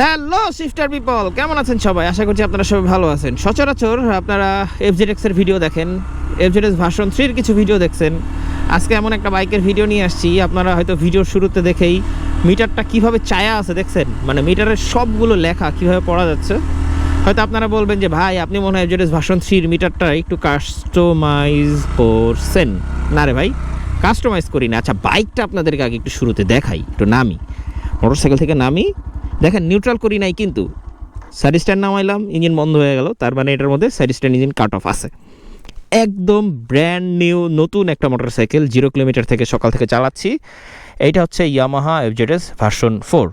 Hello shifter people কেমন আছেন সবাই? আশা করছি আপনারা সবাই ভালো আছেন। সচরাচর আপনারা এফজেডএক্স এর ভিডিও দেখেন। এফজেডএক্স ভার্সন থ্রির কিছু ভিডিও দেখছেন। আজকে এমন একটা বাইকের ভিডিও নিয়ে আসছি। আপনারা হয়তো ভিডিওর শুরুতে দেখেই মিটারটা কীভাবে চায়া আছে দেখছেন? মানে মিটারের সবগুলো লেখা কীভাবে পড়া যাচ্ছে। হয়তো আপনারা বলবেন যে, ভাই, আপনি মনে হয় এফজেডএক্স ভার্সন থ্রির মিটারটা একটু কাস্টমাইজ করছেন। না রে ভাই কাস্টমাইজ করি না। আচ্ছা বাইকটা আপনাদেরকে আগে একটু শুরুতে দেখাই। একটু নামি। মোটরসাইকেল থেকে নামি। দেখেন নিউট্রাল করি নাই কিন্তু। স্ট্যান্ড নামাইলাম ইঞ্জিন বন্ধ হয়ে গেল, তার মানে এটার মধ্যে স্ট্যান্ড ইঞ্জিন কাট অফ আছে। একদম ব্র্যান্ড নিউ নতুন একটা মোটরসাইকেল জিরো কিলোমিটার থেকে সকাল থেকে চালাচ্ছি। এইটা হচ্ছে ইয়ামাহা এফজেডএস ভার্সন ফোর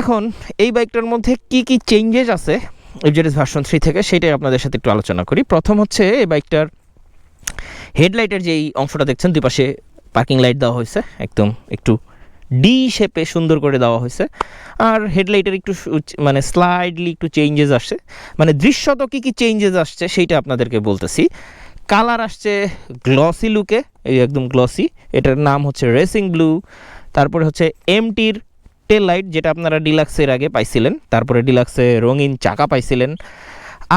এখন, এই বাইকটার মধ্যে কি কি চেঞ্জেস আছে এফজেডএস ভার্সন থ্রি থেকে, সেটাই আপনাদের সাথে একটু আলোচনা করি। প্রথম হচ্ছে এই বাইকটার হেডলাইটের যেই অংশটা দেখছেন, দুই পাশে পার্কিং লাইট দেওয়া হয়েছে, একদম একটু ডি শেপে সুন্দর করে দেওয়া হয়েছে। আর হেডলাইটের একটু মানে স্লাইডলি একটু চেঞ্জেস আসছে। মানে দৃশ্যত কী কী চেঞ্জেস আসছে সেইটা আপনাদেরকে বলতেছি। কালার আসছে গ্লসি লুকে এই একদম গ্লসি এটার নাম হচ্ছে রেসিং ব্লু তারপরে হচ্ছে এমটির টেল লাইট যেটা আপনারা ডিলাক্সের আগে পাইছিলেন। তারপরে ডিলাক্সে রঙিন চাকা পাইছিলেন।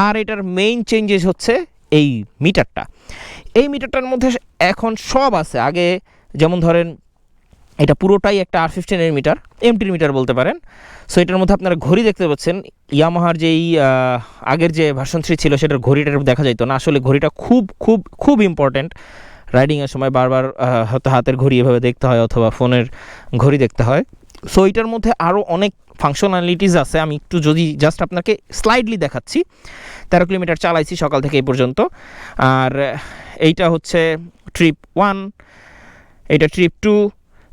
আর এটার মেইন চেঞ্জেস হচ্ছে এই মিটারটা এই মিটারটার মধ্যে এখন সব আছে। আগে যেমন ধরেন এটা পুরোটাই একটা আর ফিফটিনের মিটার এমটির মিটার বলতে পারেন। সো এটার মধ্যে আপনারা ঘড়ি দেখতে পাচ্ছেন। ইয়ামাহার যেই আগের যে ভার্সন থ্রি ছিল, সেটার ঘড়িটা দেখা যাইতো না। আসলে ঘড়িটা খুব খুব খুব ইম্পর্ট্যান্ট রাইডিংয়ের সময় বারবার হয়তো হাতের ঘড়ি এভাবে দেখতে হয় অথবা ফোনের ঘড়ি দেখতে হয়। সো এটার মধ্যে আরও অনেক ফাংশনালিটিস আছে। আমি একটু যদি জাস্ট আপনাকে স্লাইডলি দেখাচ্ছি। তেরো কিলোমিটার চালাইছি সকাল থেকে এই পর্যন্ত। আর এইটা হচ্ছে ট্রিপ ওয়ান এটা ট্রিপ টু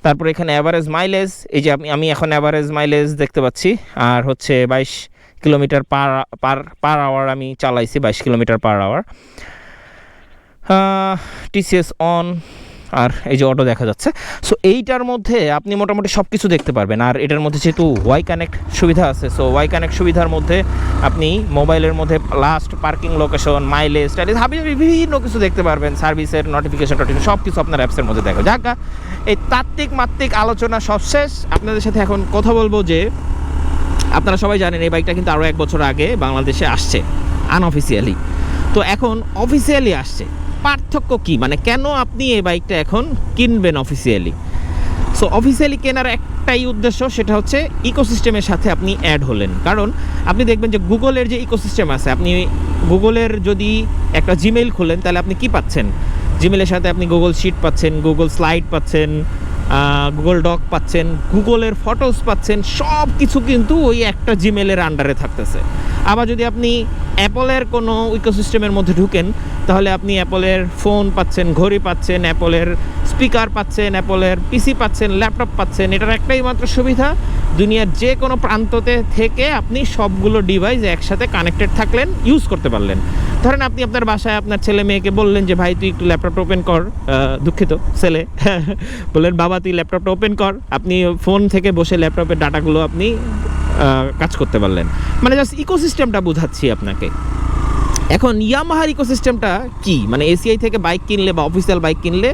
তারপরে এখানে অ্যাভারেজ মাইলেজ এই যে আমি এখন অ্যাভারেজ মাইলেজ দেখতে পাচ্ছি, আর হচ্ছে বাইশ কিলোমিটার পার পার পার আওয়ার আমি চালাইছি বাইশ kilometre per hour TCS on আর এই যে অটো দেখা যাচ্ছে। সো এইটার মধ্যে আপনি মোটামুটি সব কিছু দেখতে পারবেন। আর এটার মধ্যে যেহেতু ওয়াই কানেক্ট সুবিধা আছে সো ওয়াই কানেক্ট সুবিধার মধ্যে আপনি মোবাইলের মধ্যে লাস্ট পার্কিং লোকেশন মাইলেজ টাইলেজ হাবি বিভিন্ন কিছু দেখতে পারবেন। সার্ভিসের নোটিফিকেশন টোটিফিকেশন সব কিছু আপনার অ্যাপসের মধ্যে দেখো। যাক এই তাত্ত্বিক মাত্রিক আলোচনা সব শেষ। আপনাদের সাথে এখন কথা বলব যে, আপনারা সবাই জানেন এই বাইকটা কিন্তু আরও এক বছর আগে বাংলাদেশে আসছে আনঅফিসিয়ালি তো এখন অফিসিয়ালি আসছে। পার্থক্য কি? মানে কেন আপনি এই বাইকটা এখন কিনবেন অফিসিয়ালি সো অফিসিয়ালি কেনার একটাই উদ্দেশ্য সেটা হচ্ছে ইকোসিস্টেমের সাথে আপনি অ্যাড হলেন। কারণ আপনি দেখবেন যে গুগলের যে ইকোসিস্টেম আছে, আপনি গুগলের যদি একটা জিমেইল খোলেন, তাহলে আপনি কি পাচ্ছেন? জিমেলের সাথে আপনি গুগল শিট পাচ্ছেন গুগল স্লাইড পাচ্ছেন গুগল ডক পাচ্ছেন গুগলের ফটোস পাচ্ছেন সব কিছু কিন্তু ওই একটা জিমেলের আন্ডারে থাকতেছে। আবার যদি আপনি অ্যাপলের কোনো ইকোসিস্টেমের মধ্যে ঢুকেন, তাহলে আপনি অ্যাপলের ফোন পাচ্ছেন, ঘড়ি পাচ্ছেন অ্যাপলের স্পিকার পাচ্ছেন অ্যাপলের পিসি পাচ্ছেন ল্যাপটপ পাচ্ছেন, এটার একটাই মাত্র সুবিধা, দুনিয়ার যে কোনো প্রান্ততে থেকে আপনি সবগুলো ডিভাইস একসাথে কানেক্টেড থাকলেন ইউজ করতে পারলেন। ধরেন আপনি আপনার বাসায় আপনার ছেলে মেয়েকে বললেন যে, ভাই, তুই একটু ল্যাপটপটা ওপেন কর। দুঃখিত, ছেলে। বললেন, বাবা, তুই ল্যাপটপটা ওপেন কর। আপনি ফোন থেকে বসে ল্যাপটপের ডাটাগুলো আপনি কাজ করতে পারলেন। মানে জাস্ট ইকোসিস্টেমটা বোঝাচ্ছি আপনাকে। এখন ইয়ামাহার ইকোসিস্টেমটা কি? মানে এসিআই থেকে বাইক কিনলে বা অফিসিয়াল বাইক কিনলে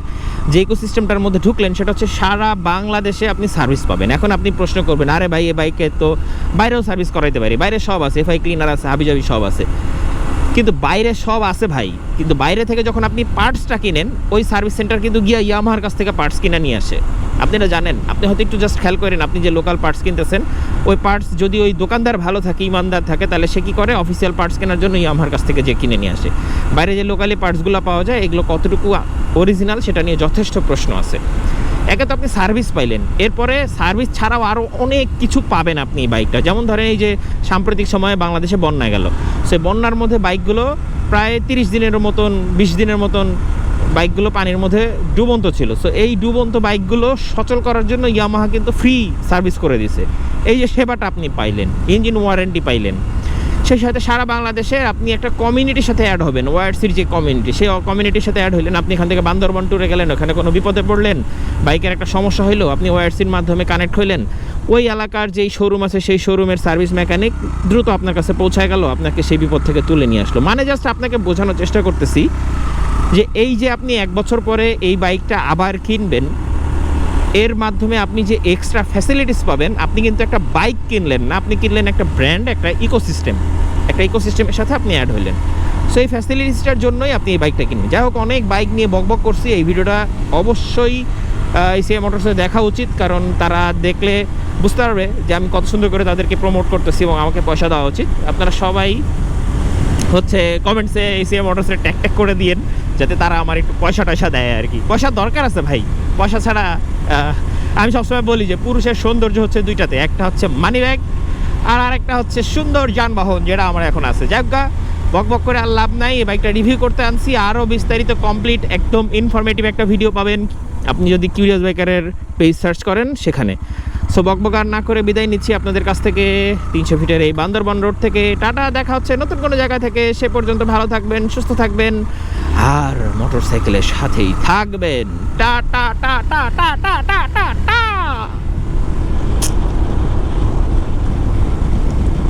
যে ইকোসিস্টেমটার মধ্যে ঢুকলেন, সেটা হচ্ছে সারা বাংলাদেশে আপনি সার্ভিস পাবেন। এখন আপনি প্রশ্ন করবেন, আরে ভাই এই বাইকে তো বাইরেও সার্ভিস করাইতে পারি। বাইরে সব আছে এফআই ক্লিনার আছে, হাবিজাবি সব আছে। কিন্তু বাইরে সব আছে ভাই। কিন্তু বাইরে থেকে যখন আপনি পার্টসটা কিনেন, ওই সার্ভিস সেন্টার কিন্তু গিয়া ইয়ামাহার কাছ থেকে পার্টস কিনে নিয়ে আসে। আপনি এটা জানেন? আপনি হয়তো একটু জাস্ট খেয়াল করেন, আপনি যে লোকাল পার্টস কিনতেছেন, ওই পার্টস যদি ওই দোকানদার ভালো থাকে, ইমানদার থাকে, তাহলে সে কী করে? অফিসিয়াল পার্টস কেনার জন্য ইয়ামাহার কাছ থেকে যে কিনে নিয়ে আসে। বাইরে যে লোকালি পার্টসগুলো পাওয়া যায়, এগুলো কতটুকু অরিজিনাল সেটা নিয়ে যথেষ্ট প্রশ্ন আছে। একে তো আপনি সার্ভিস পাইলেন। এরপরে সার্ভিস ছাড়াও আরও অনেক কিছু পাবেন আপনি এই বাইকটা। যেমন ধরেন এই যে সাম্প্রতিক সময়ে বাংলাদেশে বন্যা গেল। সে বন্যার মধ্যে বাইকগুলো প্রায় তিরিশ দিনের মতন, বিশ দিনের মতন বাইকগুলো পানির মধ্যে ডুবন্ত ছিল। সো এই ডুবন্ত বাইকগুলো সচল করার জন্য ইয়ামাহা কিন্তু ফ্রি সার্ভিস করে দিছে এই যে সেবাটা আপনি পাইলেন ইঞ্জিন ওয়ারেন্টি পাইলেন। সেই সাথে সারা বাংলাদেশে আপনি একটা কমিউনিটির সাথে অ্যাড হবেন। ওয়ারসির যে কমিউনিটি সেই কমিউনিটির সাথে অ্যাড হইলেন। আপনি এখান থেকে বান্দরবন ট্যুরে গেলেন, ওখানে কোনো বিপদে পড়লেন? বাইকের একটা সমস্যা হইল, আপনি ওয়ারসির মাধ্যমে কানেক্ট হইলেন। ওই এলাকার যেই শোরুম আছে, সেই শোরুমের সার্ভিস মেকানিক দ্রুত আপনার কাছে পৌঁছায় গেল, আপনাকে সেই বিপদ থেকে তুলে নিয়ে আসলো। মানে জাস্ট আপনাকে বোঝানোর চেষ্টা করতেছি যে এই যে আপনি এক বছর পরে এই বাইকটা আবার কিনবেন এর মাধ্যমে আপনি যে এক্সট্রা ফ্যাসিলিটিস পাবেন, আপনি কিন্তু একটা বাইক কিনলেন না, আপনি কিনলেন একটা ব্র্যান্ড একটা ইকোসিস্টেম একটা ইকোসিস্টেমের সাথে আপনি অ্যাড হইলেন সো এই ফ্যাসিলিটিসটার জন্যই আপনি এই বাইকটা কিনবেন যাই হোক, অনেক বাইক নিয়ে বকবক করছি। এই ভিডিওটা অবশ্যই এসিআই মোটরসে দেখা উচিত, কারণ তারা দেখলে বুঝতে পারবে যে আমি কত সুন্দর করে তাদেরকে প্রমোট করতেছি এবং আমাকে পয়সা দেওয়া উচিত। আপনারা সবাই হচ্ছে কমেন্টসে এসিএম মোটরসের ট্যাগ ট্যাগ করে দিয়েন। যাতে তারা আমার একটু পয়সা টয়সা দেয় আর কি। পয়সার দরকার আছে ভাই। পয়সা ছাড়া আমি সবসময় বলি যে পুরুষের সৌন্দর্য হচ্ছে দুইটাতে। একটা হচ্ছে মানি ব্যাগ আর আরেকটা হচ্ছে সুন্দর যানবাহন যেটা আমার এখন আছে। গা, বক বক করে আর লাভ নাই। এই বাইকটা রিভিউ করতে আনছি। আরও বিস্তারিত কমপ্লিট একদম ইনফরমেটিভ একটা ভিডিও পাবেন। আপনি যদি কিউরিয়াস বাইকারের পেজ সার্চ করেন, সেখানে। সো বকবক আর না করে বিদায় নিচ্ছি আপনাদের কাছ থেকে তিনশো ফিটের এই বান্দরবন রোড থেকে। টাটা, দেখা হচ্ছে নতুন কোনো জায়গা থেকে। সে পর্যন্ত ভালো থাকবেন, সুস্থ থাকবেন, আর মোটর সাইকেলের সাথেই থাকবেন। টাটা টা টা টা টা টা টা টা